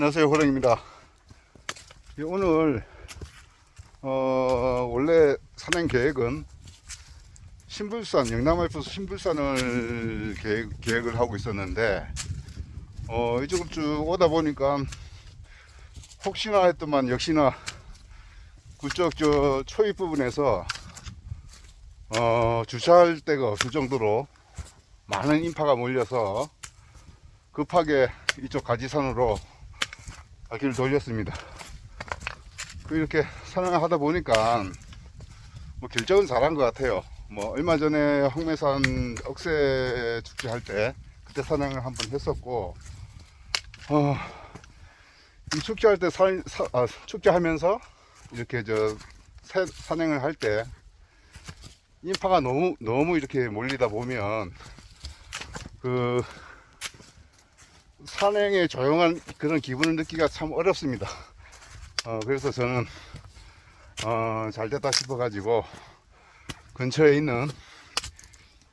안녕하세요 호랑입니다. 예, 오늘 어, 원래 산행 계획은 신불산 영남알프스 신불산을 계획, 계획을 하고 있었는데 어, 이쪽으로 쭉 오다 보니까 혹시나 했더만 역시나 그쪽 저 초입 부분에서 어, 주차할 데가 없을 정도로 많은 인파가 몰려서 급하게 이쪽 가지산으로 길을 돌렸습니다. 그 이렇게 산행을 하다 보니까 뭐 결정은 잘한 것 같아요. 뭐 얼마 전에 황매산 억새 축제 할 때 그때 산행을 한번 했었고 어, 이 축제 할때 산, 사, 아, 축제 하면서 이렇게 저 새- 산행을 할 때 인파가 너무 너무 이렇게 몰리다 보면 그 산행의 조용한 그런 기분을 느끼기가 참 어렵습니다. 어, 그래서 저는 어, 잘 됐다 싶어가지고 근처에 있는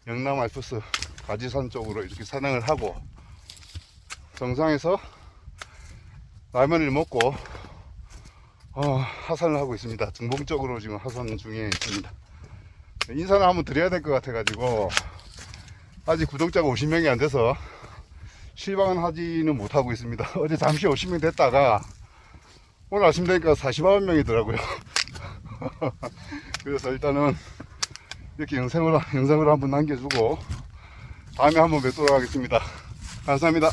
영남 알프스 가지산 쪽으로 이렇게 산행을 하고 정상에서 라면을 먹고 어, 하산을 하고 있습니다. 중봉 쪽으로 지금 하산 중에 있습니다. 인사를 한번 드려야 될 것 같아가지고 아직 구독자가 50명이 안 돼서 실방은 하지는 못하고 있습니다. 어제 잠시 50명 됐다가 오늘 아침 되니까 49명이더라고요. 그래서 일단은 이렇게 영상으로, 영상으로 한번 남겨주고 다음에 한번 뵙도록 하겠습니다. 감사합니다.